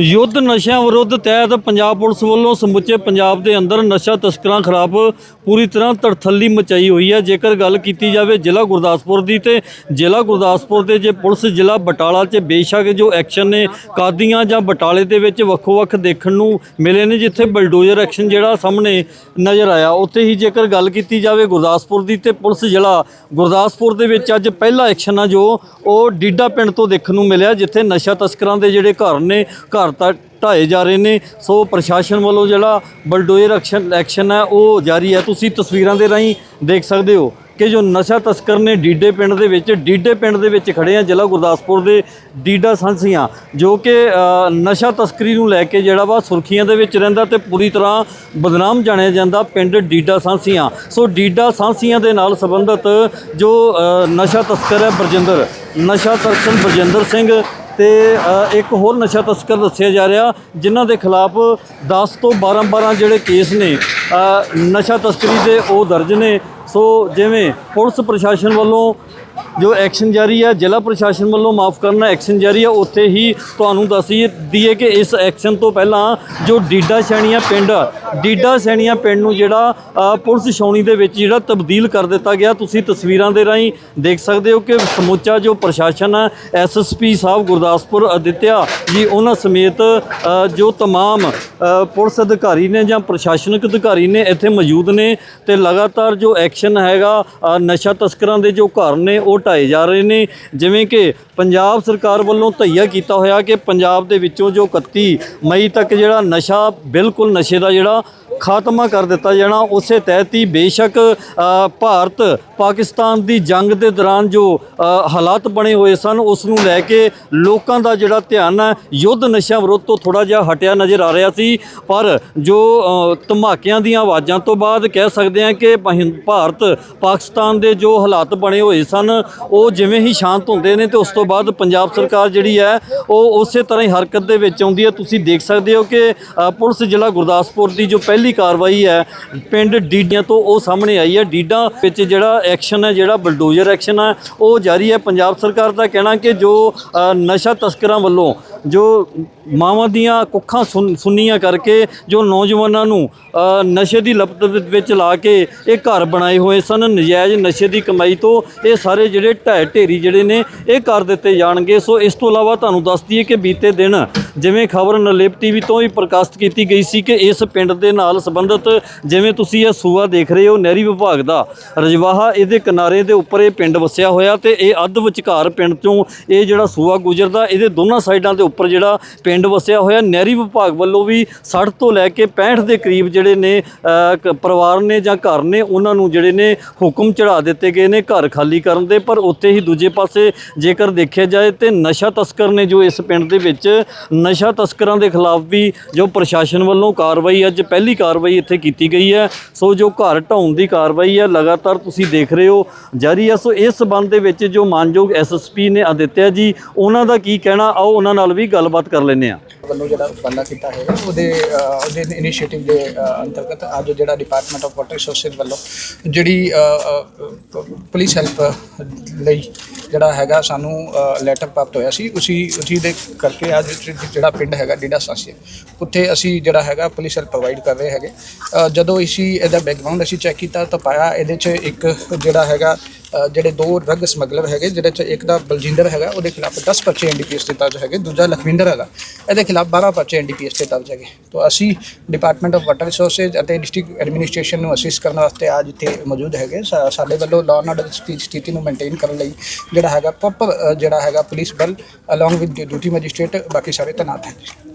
ਯੁੱਧ ਨਸ਼ਿਆਂ ਵਿਰੁੱਧ ਤਹਿਤ ਪੰਜਾਬ ਪੁਲਿਸ ਵੱਲੋਂ ਸਮੁੱਚੇ ਪੰਜਾਬ ਦੇ ਅੰਦਰ ਨਸ਼ਾ ਤਸਕਰਾਂ ਖਿਲਾਫ ਪੂਰੀ ਤਰ੍ਹਾਂ ਤੜਥੱਲੀ ਮਚਾਈ ਹੋਈ ਹੈ। ਜੇਕਰ ਗੱਲ ਕੀਤੀ ਜਾਵੇ ਜ਼ਿਲ੍ਹਾ ਗੁਰਦਾਸਪੁਰ ਦੀ ਤੇ ਜ਼ਿਲ੍ਹਾ ਗੁਰਦਾਸਪੁਰ ਦੇ ਜੇ ਪੁਲਿਸ ਜ਼ਿਲ੍ਹਾ ਬਟਾਲਾ 'ਚ ਬੇਸ਼ੱਕ ਜੋ ਐਕਸ਼ਨ ਨੇ ਕਾਦੀਆਂ ਜਾਂ ਬਟਾਲੇ ਦੇ ਵਿੱਚ ਵੱਖੋ-ਵੱਖ ਦੇਖਣ ਨੂੰ ਮਿਲੇ ਨੇ, ਜਿੱਥੇ ਬਲਡੋਜ਼ਰ ਐਕਸ਼ਨ ਜਿਹੜਾ ਸਾਹਮਣੇ ਨਜ਼ਰ ਆਇਆ। ਉੱਥੇ ਹੀ ਜੇਕਰ ਗੱਲ ਕੀਤੀ ਜਾਵੇ ਗੁਰਦਾਸਪੁਰ ਦੀ ਤੇ ਪੁਲਿਸ ਜ਼ਿਲ੍ਹਾ ਗੁਰਦਾਸਪੁਰ ਦੇ ਵਿੱਚ ਅੱਜ ਪਹਿਲਾ ਐਕਸ਼ਨ ਆ ਜੋ ਉਹ ਡੀਡਾ ਪਿੰਡ ਤੋਂ ਦੇਖਣ ਨੂੰ ਮਿਲਿਆ, ਜਿੱਥੇ ਨਸ਼ਾ ਤਸਕਰਾਂ ਦੇ ਜਿਹੜੇ ਘਰ ਨੇ, ਘਰ ਤਾਂ ਢਾਏ ਜਾ ਰਹੇ ਨੇ। ਸੋ ਪ੍ਰਸ਼ਾਸਨ ਵੱਲੋਂ ਜਿਹੜਾ ਬਲਡੋਜ਼ਰ ਐਕਸ਼ਨ ਐਕਸ਼ਨ ਹੈ, ਉਹ ਜਾਰੀ ਹੈ। ਤੁਸੀਂ ਤਸਵੀਰਾਂ ਦੇ ਰਾਹੀਂ ਦੇਖ ਸਕਦੇ ਹੋ ਕਿ ਜੋ ਨਸ਼ਾ ਤਸਕਰ ਨੇ ਡੀਡੇ ਪਿੰਡ ਦੇ ਵਿੱਚ, ਡੀਡੇ ਪਿੰਡ ਦੇ ਵਿੱਚ ਖੜੇ ਆ ਜ਼ਿਲ੍ਹਾ ਗੁਰਦਾਸਪੁਰ ਦੇ ਡੀਡਾ ਸੰਸੀਆਂ ਜੋ ਕਿ ਨਸ਼ਾ ਤਸਕਰੀ ਨੂੰ ਲੈ ਕੇ ਜਿਹੜਾ ਵਾ ਸੁਰਖੀਆਂ ਦੇ ਵਿੱਚ ਰਹਿੰਦਾ ਤੇ ਪੂਰੀ ਤਰ੍ਹਾਂ ਬਦਨਾਮ ਜਾਣਿਆ ਜਾਂਦਾ ਪਿੰਡ ਡੀਡਾ ਸਾਂਸੀਆਂ ਸੋ ਡੀਡਾ ਸਾਂਸੀਆਂ ਦੇ ਨਾਲ ਸੰਬੰਧਿਤ ਜੋ ਨਸ਼ਾ ਤਸਕਰ ਹੈ ਬਰਜਿੰਦਰ, ਨਸ਼ਾ ਤਸਕਰ ਬਰਜਿੰਦਰ ਸਿੰਘ ਤੇ ਇੱਕ ਹੋਰ ਨਸ਼ਾ ਤਸਕਰ ਦੱਸਿਆ ਜਾ ਰਿਹਾ, ਜਿਨ੍ਹਾਂ ਦੇ ਖਿਲਾਫ 10 ਤੋਂ 12 12 ਜਿਹੜੇ ਕੇਸ ਨੇ ਨਸ਼ਾ ਤਸਕਰੀ ਦੇ ਉਹ ਦਰਜ ਨੇ। ਸੋ, ਜਿਵੇਂ ਪੁਲਿਸ ਪ੍ਰਸ਼ਾਸਨ ਵੱਲੋਂ ਜੋ ਐਕਸ਼ਨ ਜਾਰੀ ਹੈ ਜ਼ਿਲ੍ਹਾ ਪ੍ਰਸ਼ਾਸਨ ਵੱਲੋਂ ਮਾਫ ਕਰਨਾ ਐਕਸ਼ਨ ਜਾਰੀ ਹੈ ਉੱਥੇ ਹੀ ਤੁਹਾਨੂੰ ਦੱਸ ਦਈਏ ਕਿ ਇਸ ਐਕਸ਼ਨ ਤੋਂ ਪਹਿਲਾਂ ਜੋ ਡੀਡਾ ਸੈਣੀਆਂ ਪਿੰਡ ਡੀਡਾ ਸੈਣੀਆਂ ਪਿੰਡ ਨੂੰ ਜਿਹੜਾ ਅ, ਪੁਲਿਸ ਛਾਉਣੀ ਦੇ ਵਿੱਚ ਜਿਹੜਾ ਤਬਦੀਲ ਕਰ ਦਿੱਤਾ ਗਿਆ ਤੁਸੀਂ ਤਸਵੀਰਾਂ ਦੇ ਰਾਹੀਂ ਦੇਖ ਸਕਦੇ ਹੋ ਕਿ ਸਮੁੱਚਾ ਜੋ ਪ੍ਰਸ਼ਾਸਨ ਹੈ ਐਸਐਸਪੀ ਸਾਹਿਬ ਗੁਰਦਾਸਪੁਰ ਅਦਿੱਤਿਆ ਜੀ ਉਹਨਾਂ ਸਮੇਤ ਅ, ਜੋ तमाम ਅ, ਪੁਲਿਸ ਅਧਿਕਾਰੀ ਨੇ ਜਾਂ ਪ੍ਰਸ਼ਾਸਨਿਕ ਅਧਿਕਾਰੀ ਨੇ ਇੱਥੇ ਮੌਜੂਦ ਨੇ ਤੇ ਲਗਾਤਾਰ ਜੋ ਐਕਸ਼ਨ ਹੈਗਾ ਅ, ਨਸ਼ਾ ਤਸਕਰਾਂ ਦੇ ਜੋ ਘਰ ਨੇ ਉਹ ਢਾਏ ਜਾ ਰਹੇ ਨੇ, ਜਿਵੇਂ ਕਿ ਪੰਜਾਬ ਸਰਕਾਰ ਵੱਲੋਂ ਧਈਆ ਕੀਤਾ ਹੋਇਆ ਕਿ ਪੰਜਾਬ ਦੇ ਵਿੱਚੋਂ ਜੋ 31 ਮਈ ਤੱਕ ਜਿਹੜਾ ਨਸ਼ਾ ਬਿਲਕੁਲ ਨਸ਼ੇ ਦਾ ਜਿਹੜਾ ਖਾਤਮਾ ਕਰ ਦਿੱਤਾ ਜਾਣਾ। ਉਸੇ ਤਹਿਤ ਹੀ ਬੇਸ਼ੱਕ ਭਾਰਤ ਪਾਕਿਸਤਾਨ ਦੀ ਜੰਗ ਦੇ ਦੌਰਾਨ ਜੋ ਹਾਲਾਤ ਬਣੇ ਹੋਏ ਸਨ, ਉਸ ਨੂੰ ਲੈ ਕੇ ਲੋਕਾਂ ਦਾ ਜਿਹੜਾ ਧਿਆਨ ਹੈ, ਯੁੱਧ ਨਸ਼ਿਆਂ ਵਿਰੁੱਧ ਤੋਂ ਥੋੜਾ ਜਿਹਾ ਹਟਿਆ ਨਜ਼ਰ ਆ ਰਿਹਾ ਸੀ। ਪਰ ਜੋ ਧਮਾਕਿਆਂ ਦੀਆਂ ਆਵਾਜ਼ਾਂ ਤੋਂ ਬਾਅਦ ਕਹਿ ਸਕਦੇ ਹਾਂ ਕਿ ਭਾਰਤ ਪਾਕਿਸਤਾਨ ਦੇ ਜੋ ਹਾਲਾਤ ਬਣੇ ਹੋਏ ਸਨ, ਉਹ ਜਿਵੇਂ ਹੀ ਸ਼ਾਂਤ ਹੁੰਦੇ ਨੇ ਤੇ ਉਸ ਤੋਂ ਬਾਅਦ ਪੰਜਾਬ ਸਰਕਾਰ ਜਿਹੜੀ ਹੈ, ਉਹ ਉਸੇ ਤਰ੍ਹਾਂ ਹੀ ਹਰਕਤ ਦੇ ਵਿੱਚ ਆਉਂਦੀ ਹੈ। ਤੁਸੀਂ ਦੇਖ ਸਕਦੇ ਹੋ ਕਿ ਪੁਲਿਸ ਜ਼ਿਲ੍ਹਾ ਗੁਰਦਾਸਪੁਰ ਦੀ ਜੋ ਪਹਿਲੀ ਕਾਰਵਾਈ ਹੈ। ਪਿੰਡ ਡੀਡੀਆਂ ਤੋਂ ਉਹ ਸਾਹਮਣੇ ਆਈ ਹੈ। ਡੀਡਾ ਵਿੱਚ ਜਿਹੜਾ ਐਕਸ਼ਨ ਹੈ, ਜਿਹੜਾ ਬਲਡੋਜ਼ਰ ਐਕਸ਼ਨ ਹੈ, ਉਹ ਜਾਰੀ ਹੈ। ਪੰਜਾਬ ਸਰਕਾਰ ਦਾ ਕਹਿਣਾ ਕਿ ਜੋ ਨਸ਼ਾ ਤਸਕਰਾਂ ਵੱਲੋਂ ਜੋ ਮਾਵਾਂ ਦੀਆਂ ਕੁੱਖਾਂ ਸੁੰਨ- ਸੁੰਨੀਆਂ ਕਰਕੇ ਜੋ ਨੌਜਵਾਨਾਂ ਨੂੰ ਨਸ਼ੇ ਦੀ ਲਪਟ ਵਿੱਚ- ਵਿੱਚ ਲਾ ਕੇ ਇਹ ਘਰ ਬਣਾਏ ਹੋਏ ਸਨ, ਨਜਾਇਜ਼ ਨਸ਼ੇ ਦੀ ਕਮਾਈ ਤੋਂ ਇਹ ਸਾਰੇ ਜਿਹੜੇ ਢਹਿ ਢੇਰੀ ਜਿਹੜੇ ਨੇ, ਇਹ ਕਰ ਦਿੱਤੇ ਜਾਣਗੇ। ਸੋ ਇਸ ਤੋਂ ਇਲਾਵਾ ਤੁਹਾਨੂੰ ਦੱਸ ਦਈਏ ਕਿ ਬੀਤੇ ਦਿਨ ਜਿਵੇਂ ਖਬਰ ਨਲੇਪ ਟੀਵੀ ਤੋਂ ਵੀ ਪ੍ਰਕਾਸ਼ਿਤ ਕੀਤੀ ਗਈ ਸੀ ਕਿ ਇਸ ਪਿੰਡ ਦੇ ਨਾਲ ਸੰਬੰਧਿਤ ਜਿਵੇਂ ਤੁਸੀਂ ਇਹ ਸੂਆ ਦੇਖ ਰਹੇ ਹੋ, ਨਹਿਰੀ ਵਿਭਾਗ ਦਾ ਰਜਵਾਹਾ ਇਹਦੇ ਕਿਨਾਰੇ ਦੇ ਉੱਪਰ ਇਹ ਪਿੰਡ ਵਸਿਆ ਹੋਇਆ ਤੇ ਇਹ ਅੱਧ ਵਿਚਕਾਰ ਪਿੰਡ ਤੋਂ ਇਹ ਜਿਹੜਾ ਸੂਆ ਗੁਜਰਦਾ, ਇਹਦੇ ਦੋਨਾਂ ਸਾਈਡਾਂ ਦੇ ਉੱਪਰ ਜਿਹੜਾ ਪਿੰਡ ਵਸਿਆ ਹੋਇਆ ਨਹਿਰੀ ਵਿਭਾਗ ਵੱਲੋਂ ਵੀ 60 ਤੋਂ ਲੈ ਕੇ 65 ਦੇ ਕਰੀਬ ਜਿਹੜੇ ਨੇ ਪਰਿਵਾਰ ਨੇ ਜਾਂ ਘਰ ਨੇ, ਉਹਨਾਂ ਨੂੰ ਜਿਹੜੇ ਨੇ ਹੁਕਮ ਚੜਾ ਦਿੱਤੇ ਗਏ ਨੇ ਘਰ ਖਾਲੀ ਕਰਨ ਦੇ, ਪਰ ਉੱਥੇ ਹੀ ਦੂਜੇ ਪਾਸੇ ਜੇਕਰ ਦੇਖਿਆ ਜਾਏ ਤੇ ਨਸ਼ਾ ਤਸਕਰ ਨੇ ਜੋ ਇਸ ਪਿੰਡ ਦੇ ਵਿੱਚ ਨਸ਼ਾ ਤਸਕਰਾਂ ਦੇ ਖਿਲਾਫ ਵੀ ਜੋ ਪ੍ਰਸ਼ਾਸਨ ਵੱਲੋਂ ਕਾਰਵਾਈ ਅੱਜ ਪਹਿਲੀ ਕਾਰਵਾਈ ਇੱਥੇ ਕੀਤੀ ਗਈ ਹੈ। ਸੋ ਜੋ ਘਰ ਢਾਉਣ ਦੀ ਕਾਰਵਾਈ ਹੈ, ਲਗਾਤਾਰ ਤੁਸੀਂ ਦੇਖ ਰਹੇ ਹੋ, ਜਾਰੀ ਹੈ। ਸੋ ਇਸ ਸਬੰਧ ਦੇ ਵਿੱਚ ਜੋ ਮਾਨਯੋਗ ਐਸਐਸਪੀ ਨੇ ਆਦਿੱਤਿਆ ਜੀ, ਉਹਨਾਂ ਦਾ ਕੀ ਕਹਿਣਾ? ਆਓ ਉਹਨਾਂ ਨਾਲ ਵੀ ਗੱਲਬਾਤ ਕਰ ਲੈਂਦੇ ਹਾਂ। ਵੱਲੋਂ ਜਿਹੜਾ ਉਪਰਾਲਾ ਕੀਤਾ ਹੈ ਉਹਦੇ ਉਹਦੇ ਇਨੀਸ਼ੀਏਟਿਵ ਦੇ ਅੰਤਰਗਤ ਅੱਜ ਜਿਹੜਾ ਡਿਪਾਰਟਮੈਂਟ ਆਫ ਵਾਟਰ ਰਿਸੋਰਸਿਸ ਵੱਲੋਂ ਜਿਹੜੀ ਪੁਲਿਸ ਹੈਲਪ ਲਈ ਜਿਹੜਾ ਹੈਗਾ ਸਾਨੂੰ ਲੈਟਰ ਪ੍ਰਾਪਤ ਹੋਇਆ ਸੀ, ਉਸੀ ਉਸੀ ਦੇ ਕਰਕੇ ਅੱਜ ਜਿਹੜਾ ਪਿੰਡ ਹੈਗਾ ਡੀਡਾ ਸਾਸੀਆ। ਉੱਥੇ ਅਸੀਂ ਜਿਹੜਾ ਹੈਗਾ ਪੁਲਿਸ ਹੈਲਪ ਪ੍ਰੋਵਾਈਡ ਕਰ ਰਹੇ ਹੈਗੇ। ਜਦੋਂ ਅਸੀਂ ਇਹਦਾ ਬੈਕਗ੍ਰਾਉਂਡ ਅਸੀਂ ਚੈੱਕ ਕੀਤਾ ਤਾਂ ਪਾਇਆ, ਇਹਦੇ 'ਚ ਇੱਕ ਜਿਹੜਾ ਹੈਗਾ ਜਿਹੜੇ ਦੋ ਡਰੱਗ ਸਮਗਲਰ ਹੈਗੇ, ਜਿਹਦੇ ਚ ਇੱਕ ਦਾ ਬਲਜਿੰਦਰ ਹੈਗਾ, ਉਹਦੇ ਖਿਲਾਫ 10 ਪਰਚੇ ਐਨਡੀਪੀਐਸ ਤੇ ਦਰਜ ਹੈਗੇ, ਦੂਜਾ ਲਖਵਿੰਦਰ ਹੈਗਾ। ਇਹਦੇ ਖਿਲਾਫ 12 ਪਰਚੇ ਐਨਡੀਪੀਐਸ ਤੇ ਦਰਜ ਹੈਗੇ। ਤਾਂ ਅਸੀਂ ਡਿਪਾਰਟਮੈਂਟ ਆਫ ਵਾਟਰ ਰਿਸੋਰਸਸ ਅਤੇ ਡਿਸਟ੍ਰਿਕਟ ਐਡਮਿਨਿਸਟ੍ਰੇਸ਼ਨ ਨੂੰ ਅਸਿਸਟ ਕਰਨ ਵਾਸਤੇ ਅੱਜ ਇੱਥੇ ਮੌਜੂਦ ਹੈਗੇ। ਸਾਡੇ ਵੱਲੋਂ ਲਾਅ ਐਂਡ ਆਰਡਰ ਦੀ ਸਥਿਤੀ ਨੂੰ ਮੇਨਟੇਨ ਕਰਨ ਲਈ ਜਿਹੜਾ ਹੈਗਾ ਪ੍ਰੋਪਰ ਜਿਹੜਾ ਹੈਗਾ ਪੁਲਿਸ ਬਲ ਅਲੋਂਗ ਵਿਦ ਡਿਊਟੀ ਮੈਜਿਸਟ੍ਰੇਟ ਬਾਕੀ ਸਾਰੇ ਤੈਨਾਤ ਹੈ